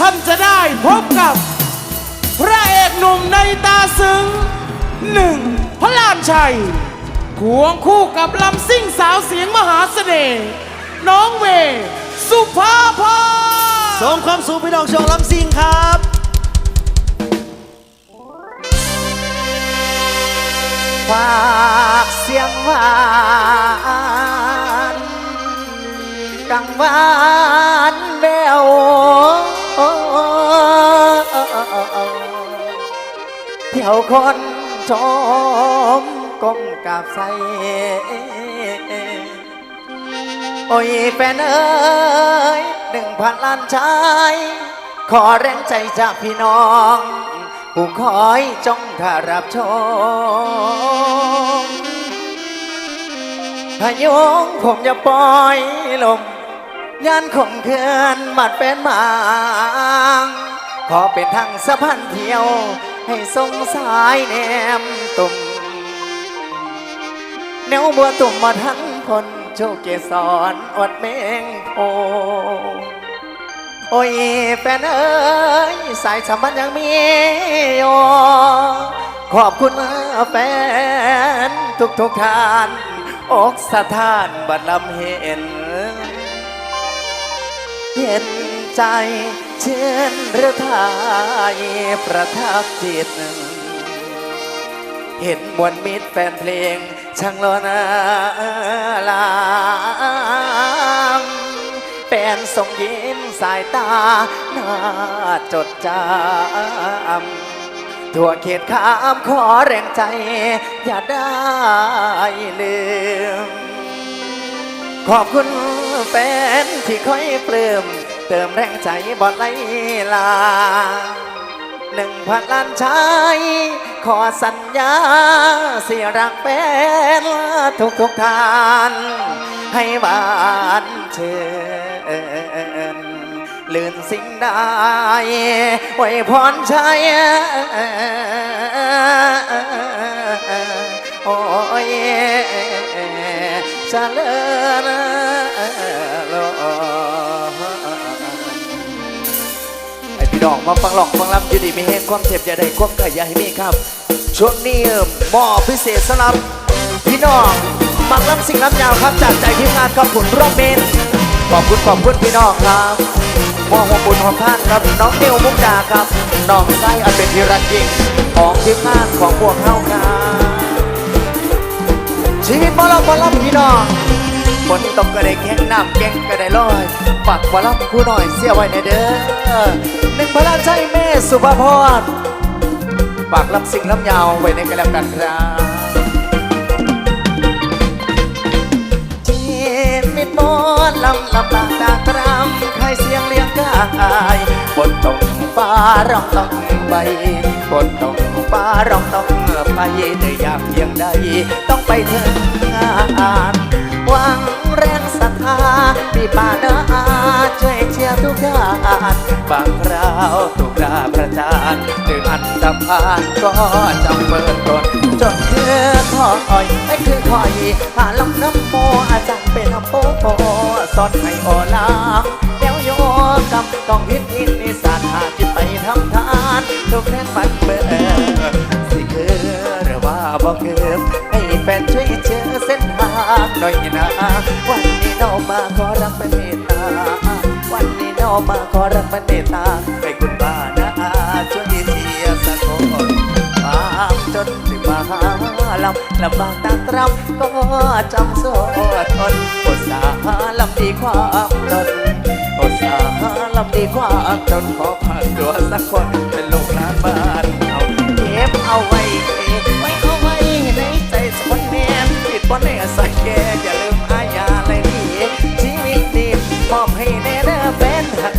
ท่านจะได้พบกับ พระเอกหนุ่มในตาซึ้งหนึ่งพระลานชัยควงคู่กับลำซิ่งสาวเสียงมหาเสน่ห์น้องเว สุภาพรสมความสูงพี่น้องชองลำซิ่งครับฝากเสียงหวานกังวานแวว เที่ยวคนชมก้มกราบใส่โอ้ยแฟนเอ้ยหนึ่งพันล้านชาย ขอแรงใจจากพี่น้องผู้คอยจ้องถ้ารับชมพยงผมอย่าปล่อยลม ยานข่มเคือนบัดเป็นมางขอเป็นทางสะพานเที่ยว ให้ทรงสายแนมตุ่มแนวบัวตุ่มมาทันคนโชคเกสรอดเมงโพโอ้ยแฟนเอ้ยสายสัมพันธ์ยังมีอยู่ขอบคุณแฟน ทุกทุกท่านอกสถานบัดลำเห็น เห็นใจเชื่นรือทายประทับจิตเห็นมวลมิตรแฟนเพลงช่างรอนาลามแฟนส่งยิ้มสายตาน่าจดจำทั่วเขตข้ามขอแรงใจ อย่าได้ลืมขอบคุณ แฟนที่คอยปลื้มเติมแรงใจบอดไลลาหนึ่งพันล้านชาย ขอสัญญาสียรักแฟนทุกทุกทาน ให้หวานเชิญลื่นสิ่งได้ไว้พรชัยโอ้ยจริญโล ไอพี่น้องมาฟังหลอกฟังลำอยู่ดีไมีแห้งความเจ็บอย่าได้ความไก่อย่าให้มีครับ ช่วงนี้มอบพิเศษสำหรับพี่น้องมักลำสิ่งลำยาวครับ จากใจทีมงานขอบคุณรอบเมนขอบคุณขอบคุณพี่น้องครับมอบหัวบุญของท่านครับน้องเดียวมุกดาครับน้องไส้อันเป็นที่รักยิ่งของทีมงานของพวกเฮาครับชีวิตบอลบอลพี่น้อง ฝนตกก็ได้แข้งน้ำแกงก็ได้ลอยฝากวาลับคู่หน่อยเสียไว้ในเด้อหนึ่งพระราชยแม่สุภาพรฝากลำสิ่งลำยาวไว้ในกระลำกันครับชีวิตบนลำลำบากจากรำใครเสียงเลี้ยงกายบนตรงฟ้าร้องต้องไปบนตรงฟ้าร้องต้องไปเดือยากเพียงใดต้องไปถึงงาน ที่ป่านาช่วยเชียร์ทุกด้านบางคราวถูกด่าประจานถึงอันดับผ่านก็จำเปิดตนจนเธอคอยไม่คือคอยหาลำน้ำโมอาจารย์เป็นโปโปสอนให้โอลาแล้วโยกับต้องพิษอินนิสานหาจิตไปทำทานทุกแรงฝันเบอสิคือหรือว่าบ่คือให้แฟนช่วยเชื่อเส้นทางหน่อยนะวันนี้น้องมา วันนี้น้องมาขอรักเป็นเมตตาให้คุณป้านะช่วยเชียสักคนความจนถึงมาหาลำลำบากตากตรำก็จำโซ่ทนอดสาลำดีความจนอดสาลำดีความจนขอผ่านตัวสักคนเป็นลูกหลานบ้านเอาเก็บเอาไว้ไว้เอาไว้ในใจสักคนแนมปิดบนในใส่แกอย่าลืมอาญา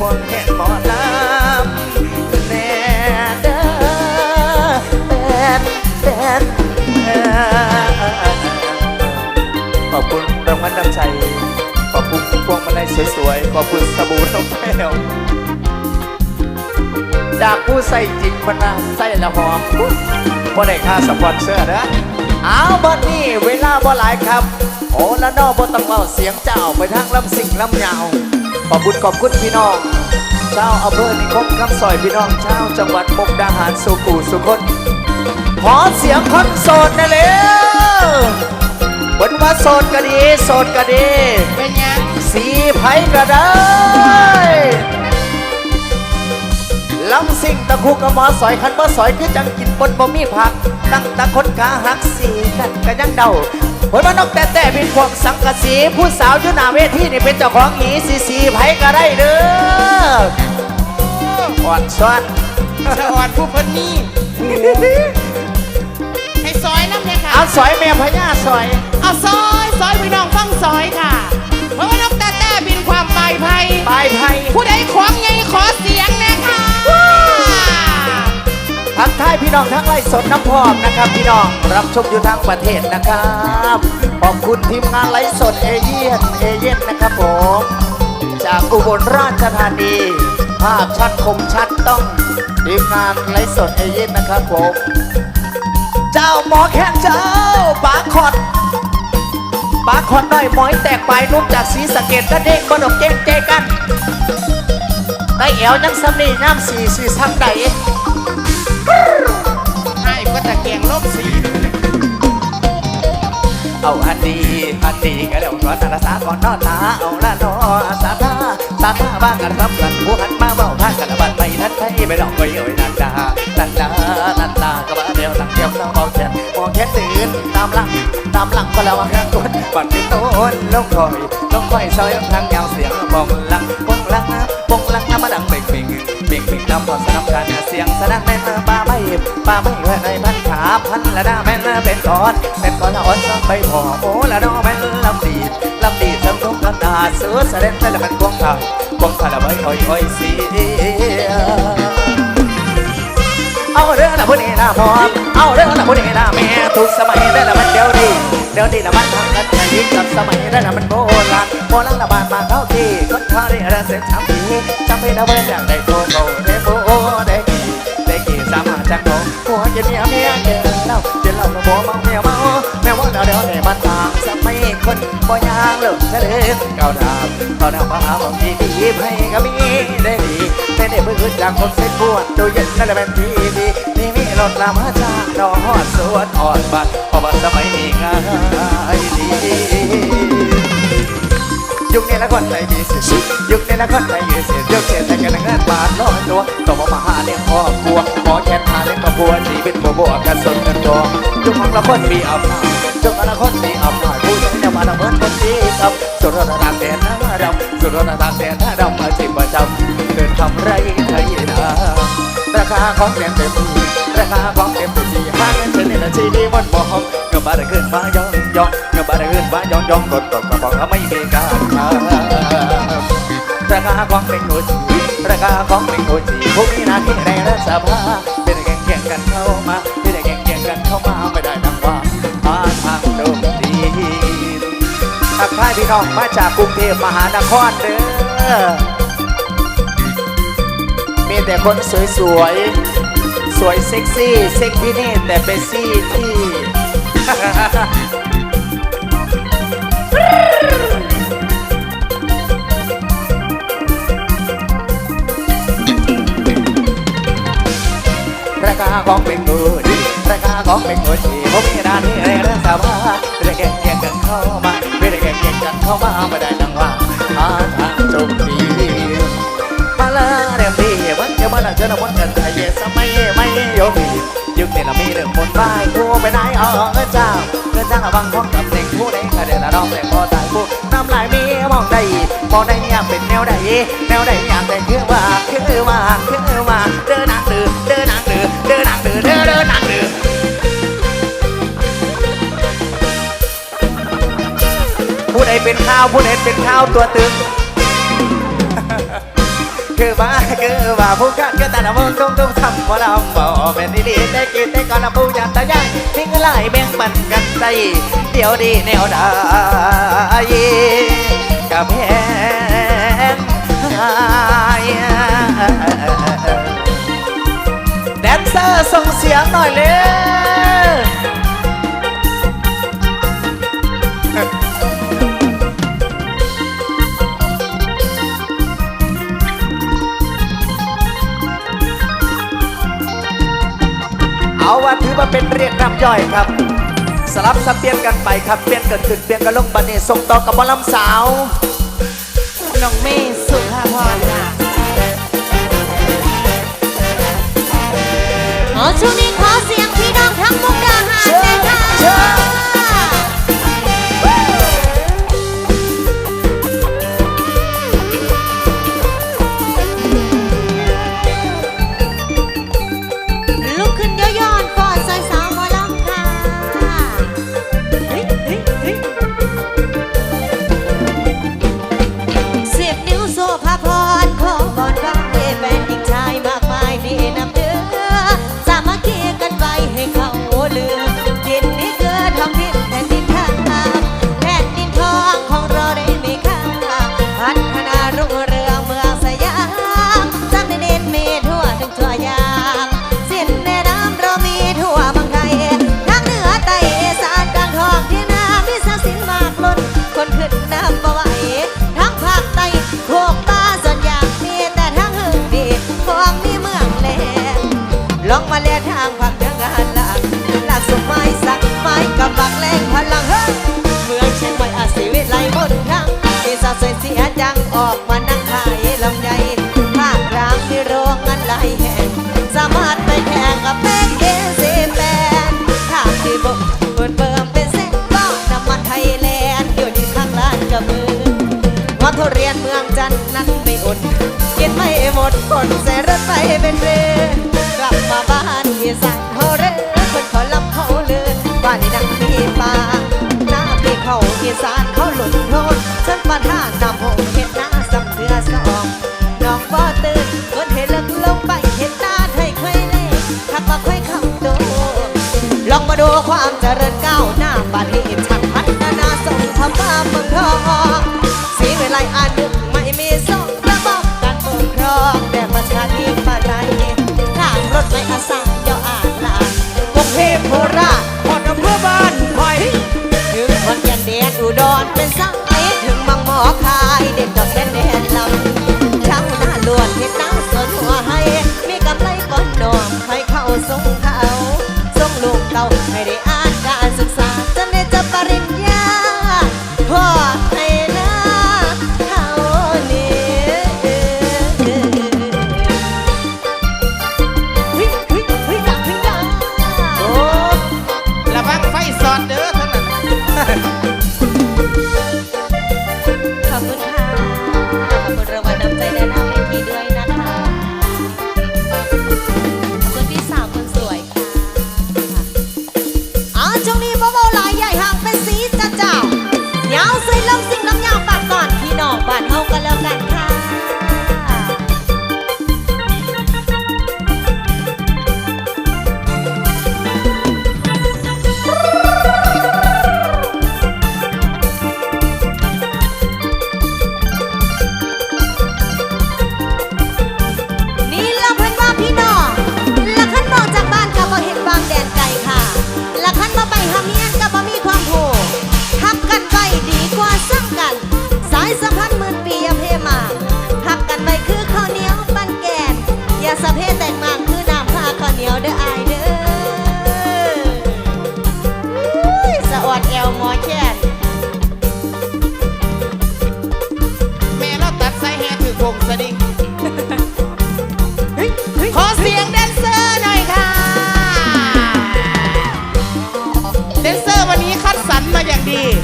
บนแห่งหมอลำแน่เด้อเป็นเป็นเอ่อขอบคุณรางวัลนำใจ ขอบคุณพวงมาลัยสวยๆ ขอบคุณสบู่นกแก้วจากผู้ใส่จริงมันนะใส่ละหอมบ่ได้ค่าสปอนเซอร์นะเอาบัดนี้เวลาบ่หลายครับ โอ้ละนอบ่ต้องเล่าเสียงเจ้าไปทางลำสิ่งลำยาว ขอบคุณขอบคุณพี่น้องเจ้าอำเภอนิคมคำซอยพี่น้องเจ้าจังหวัดมุกดาหารสุกูสุคนขอเสียงคนโสดนะเร็วบนว่าโสดก็ดีโสดก็ดีเป็นยังสีไผ่ก็ได้ลำสิ่งตะคุกกับหมอสอยคันบ่สอยคือจังกินปนบ่มีผัก ตั้งตะคนขาหักสีกันก็ยังเดา ผลว่านกแต่แต่เป็นพวกสังกะสีผู้สาวอยู่หน้าเวทีนี่เป็นเจ้าของหนีสีสีไผ่ก็ได้เด้ออ่อนซ้อนสะอ่อนผู้เพิ่นนี่ให้ซอยน้ำเลยค่ะ เอาสอยแม่พญาสอย เอาซอยซอยพี่น้องฟังซอยค่ะเพราะว่านกแต่แต่บินความปลายไพปลายไผ่ผู้ใดขวางไงขอเสียงนะคะทักทาย พี่น้องทั้งไร่สดน้ำพร้อมนะครับ พี่น้องรับชมอยู่ทางประเทศนะครับขอบคุณทีมงานไลฟ์สดเอเย่นเอเย่นนะครับผมจากอุบลราชธานีภาพชัดคมชัดต้องทีมงานไลฟ์สดเอเย่นนะครับผมเจ้าหมอแค้นเจ้าปาคอดปาคอดน้อยหมอยแตกปลายนุ่มจากสีสะเก็ดกระเด้งกระดกเจ๊งเจกันได้เอวยังสำนีน้ำสีสีซ้ำใด ให้ก็ตะเกียงลบสีเอาอันดีอันดีก็เดี๋ยวก่อนนะสาก่อนนอนตาเอาละนอสาธาสาธาบ้างกันรับกันผู้หันมาเบาพากันบัดไปทันไทยไปดอกไปเอ้ยนันดานันดานันดาก็มาเดียวตั้งเดียวน้องมองแขนมองแขนตื่นตามหลังตามหลังก็แล้วข้างต้นบัดเป็นต้นลงคอยลงคอยซอยทางยาวเสียงปองหลังปองหลังปองหลังน้ำมา ดังเบ่งเบ่งเบ่งเบ่งน้ำพอสนับกันเสียงสนั่นแม่นป้าไม่ป้าไม่เพื่อนในพันขาพันละหน้าแม่นเป็นก้อนเป็นก้อนละอ่อนซ้ำไปพอโอ้ละน้องแม่นลำดีลำดีสมทุกกันตาเสือแสดงแต่ละมันกวงข่าวกวงข่าละใบอ้อยอ้อยเสียเอาเรื่องละผู้นี้ละพอมเอาเรื่องละผู้นี้ละแม่ทุกสมัยได้ละมันเดียว เดี๋ยวดีละมันทำกันแต่ยิ่งกับสมัยได้ละมันโบราณโบราณละบานมาเข้าที่คนข้าได้อะเสร็จทำดีจำไม่ได้ว่าอย่างใดโกโก้ได้โบได้กี่ได้กี่สามาจักโตหัวจะเมียเมียเกินเล่าจะเล่าละโบเมาเมียเมาแม่ว่าเดี๋ยวเดี๋ยวเนี่ยมันต่างสมัยคนบ่ยางเลิกเฉลยเก่าดาบเก่าดาบมาหาบอกดีดีให้ก็มีได้ดีได้ได้เพื่อจากคนเส้นปวดดูเย็นนั่นแหละเป็นทีดีนี่มี รถลามาจากดอกฮอดสวนอ่อนบัดเพราะว่าสมัยนี้ง่ายดียุคนี้ละคนใจมีสิทธิ์ยุคนี้ละคนใจมีสิทธิ์ยุคเศรษฐกิจงินบาทร้อนตัวต้องมาหาเลี้ยงครอบครัวหมอแค้นหาเลี้ยงครอบครัวชีวิตบัวบัวกันสนเงินทองยุคของละคนมีอำนาจยุคของละคนมีอำนาจผู้ใช้จะมาทำเหมือนคนดีครับสุดรทานแดนหน้าดำสุดรทานแดนหน้าดำมาจิบประจำเดินทำไรไทยนาราคาของเต็มเต็มราคาของเต็มเต็มที่ห้างเงินเดือนนี่ละชีดีมันบอกเงินบาทขึ้นมายองยองเงินบาทขึ้นมายองยองกดตกกระบอกไม่มีการค้าราคาขอ งเป็นโอชีราคาของเป็นโอชีผู้มีหน้าที่ในรัฐสภาเป็นแข่งแข่งกันเข้ามาเป็นแข่งแข่งกันเข้ามาไม่ได้ดังว่ามาทางโดมดีทักทายพี่น้องมาจากกรุงเทพมหานครเด้อมีแต่คนสวยสวยๆ สวยเซ็กซี่ เซ็กที่นี่ แต่เป็นซี่ที่ ราคาของเป็นกูดีราคาของเป็นกูดีผมมีร้านที่เรื่องสบายไม่ได้แก่งแก่งกันเข้ามาไม่ได้แก่งแก่งกันเข้ามาไม่ได้ดังว่าหาทางโชคดีมาละเรียมดีมันจะมาละเจอหน้ามนกันไทยสมัย ไม่ยอมดียุคนี้เรามีเรื่องคนบ้ายผู้ไปไหนเอาเงินเจ้าเงินจ้าระวังของตำแหน่งผู้ใดก็เดี๋ยวละน้องแต่พอตายผู้น้ำลายมีมองได้มองได้อยากเป็นแนวใดแนวใดอยากได้คือว่าคือว่าคือว่าเดินนางดื้อเดินนางดื้อเดินนางดื้อเดินเดินนางดื้อผู้ใดเป็นข้าวผู้ใดเป็นข้าวตัวตึง คือว่าคือว่าผู้กันก็แต่ละมงต้องต้องทำว่าเราบอกเป็นดีๆได้กินได้ก่อนละผู้ยันตะย่างทิ้งไล่แบ่งปันกันได้เดี๋ยวดีแนวได้กับแพงแดนเซอร์ส่งเสียงหน่อยเลย เอาว่าถือว่าเป็นเรียกน้ำย่อยครับ สลับสับเปลี่ยนกันไปครับเปลี่ยนกันขึ้นเปลี่ยนกันลงบันนี้ส่งต่อกับหมอลำสาว น้องเมย์สุภาพรค่ะขอช่วงนี้ขอเสียงพี่น้องทั้งมุกดาหารนะคะ สวยเสียจังออกมานั่งขายลำไยภาครามที่โรงงานหลายแห่ง สามารถไปแข่งกับแป้งเดซีแปนถ้าคที่บกเปิดเบิ่มเป็นเส้นก็นำมาไทยแลนด์อยู่ที่ข้างลานกระมือเพราทุเรียนเมืองจันนั้นไม่อดกินไม่หมดคนใส่รถไปเป็นเรือกลับมาบ้านอีสานเขาเร่คนขอลำเขาเลือบ้านนี้นดังมีป่าหน้าพี่เขาอีสานเขาหลุดโทษ ทำบ้าเมืงทอง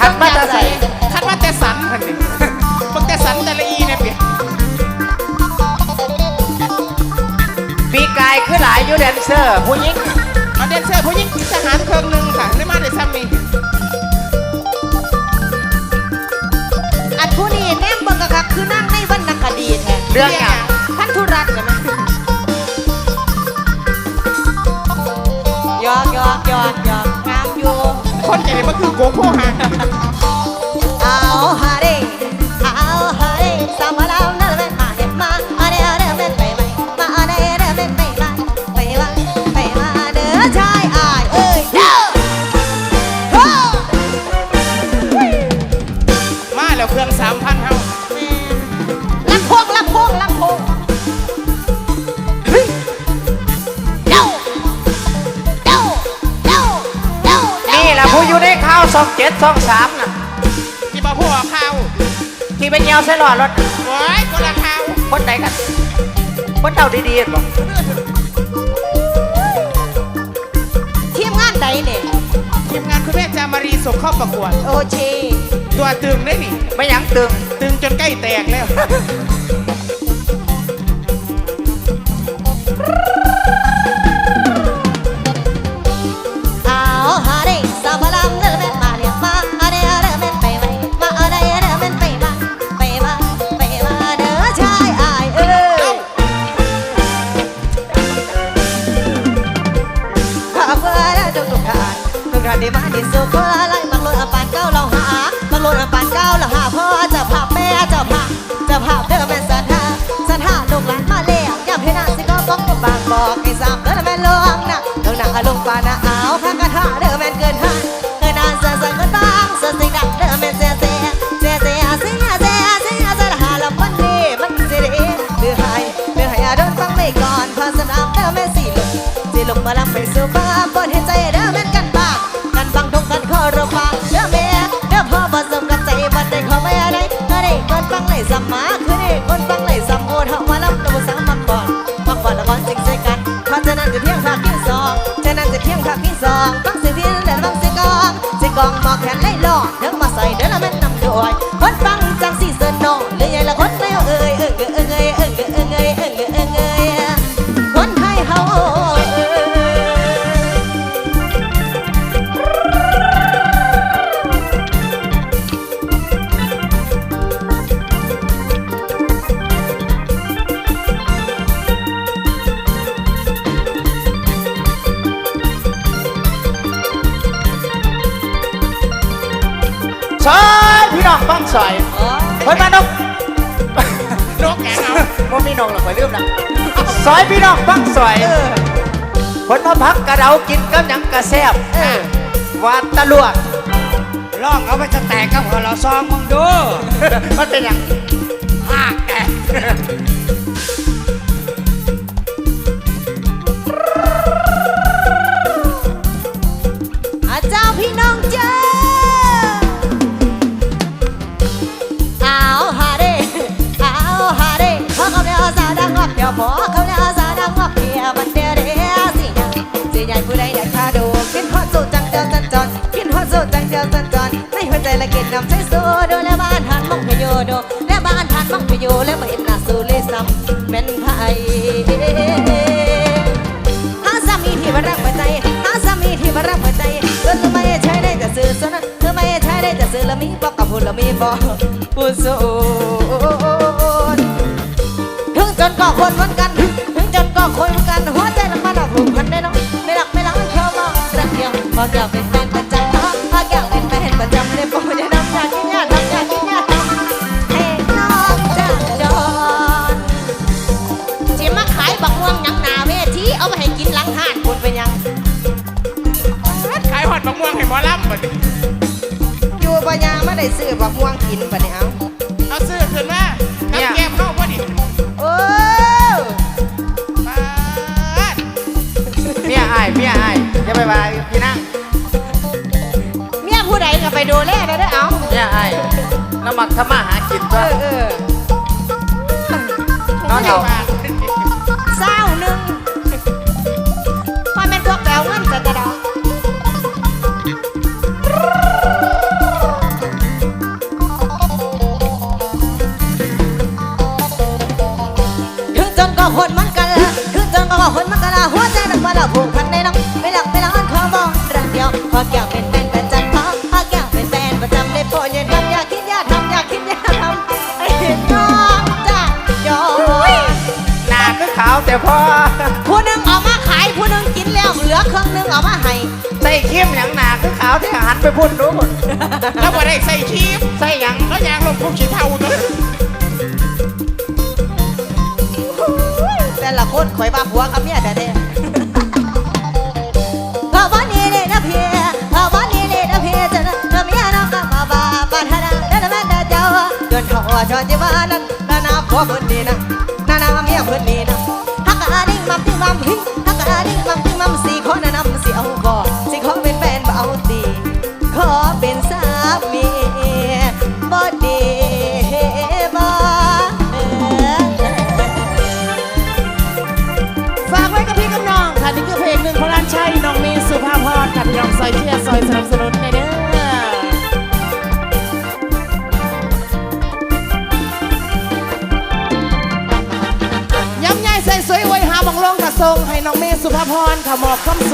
ขัดมาตาใส่ขัดว่าแต่สันคันนี้พวแต่สันแต่ละอีเนี่ยเปียปีกายคือหลายยูแดนเซอร์ผู้หญิงมาแดนเซอร์ผู้หญิงทหารเครื่องหนึ่งค่ะได้มาแต่ซ้ำนี่อันผู้นี้แนมบังกะคือนั่งในวันนาคดีแทนเรื่องอย่าท่านธุรัตน์กันนยอกยอกยอกยอก คนใจมันคือโกโคหัง ซองเจ็ดซองสามน่ะที่มาพูดข่าวที่ไปเงียวใส่หลอดรถโอ้ยคนละข่าวคนไหนกัน คนเดาดีๆบอกทีมงานใดเนี่ยทีมงานคุณแม่จามารีส่งเข้าประกวด โอเค ตัวตึงได้นี่ไม่หยังตึง ตึงจนใกล้แตกแล้ว ซอยพี่น้องฟังซอยคนมาพักกระเดากินกับหยังกระแซบวาดตะลวกลองเอาไปจะแตกกับหัวเราซองมึงดูมันเป็นหยังภาคแก จังเดียวจันจอนในหัวใจละเกินนำใจสู้ดูแลบ้านทันมองพโยดูและบ้านทันมองพโยและไม่เห็นหน้าสูเลยซ้ำเป็นไผหาสามีที่มารักหัวใจหาสามีที่มารักหัวใจเธอไม่ใช่ได้แต่ซื้อสนะเธอไม่ใช่ได้แต่ซื้อแล้วมีบอกกับพูดแล้วมีบอกพูดสูนถึงจนก็คนเหมือนกันถึงจนก็คนเหมือนกันหัวใจมันมาหนักผูกพันได้น้องไม่รักไม่รักเขามองรักเดียวพออย ไม่ได้ซื้อบักม่วงกินปะเนี่ยเอาเอาซื้อขึ้นมากับแก้มเข้าพอดีโอ้ปาดเมียอายเมียอายอย่าไปว่าพี่นั่งเมียผู้ใดก็ไปดูแลได้เด้อเอาเมียอายน้ำมักทำมาหากินเอตัวอเออ นอนเอา ปาด คนมันกันละถึงจนก็คนมันกันละหัวใจนักมาละผูกพันในน้องไม่หลักไม่หลักขอมองรักเดียวขอแก้วเป็นแฟนประจำขอขอแก้วเป็นแฟนประจำได้โปรดอย่าทำอย่าคิดอย่าทำอย่าคิดอย่าทำไอ้น้องจ้าจอยหน้าคือขาวแต่พอผู้หนึ่งเอามาขายผู้หนึ่งกินแล้วเหลือครึ่งหนึงเอามาให้ใส่เข้มหยังหนาคือขาวที่หันไปพูดรู้หมดแล้วบ่ได้ใส่ชีฟใส่หยังแล้วยางลงพุ่งฉีเทาตัว คนข่อยว่าผัวกับเมียแต่เด้พอวันนี้เลยนะเพียพอวันนี้เลยนะเพียจะนะเมียน้องก็มาบ้าปานาเดินมาแต่เจ้าจนเขาว่าจอนจีว่านั้นนานาผัวคนนี้นะนานาเมียคนนี้นะฮักกะดิ้งมัมติ้งมัมพิฮักกะดิ้งมัมติ้งมัมสี่คนนะนำเอาบ่สิขอเป็นแฟนบ่เอน สนับสนุนในเด้อย้ำใหญ่ใส่สวยไว้หาบังลงกระทรงให้น้องเมย์สุภาพรขมอบคำ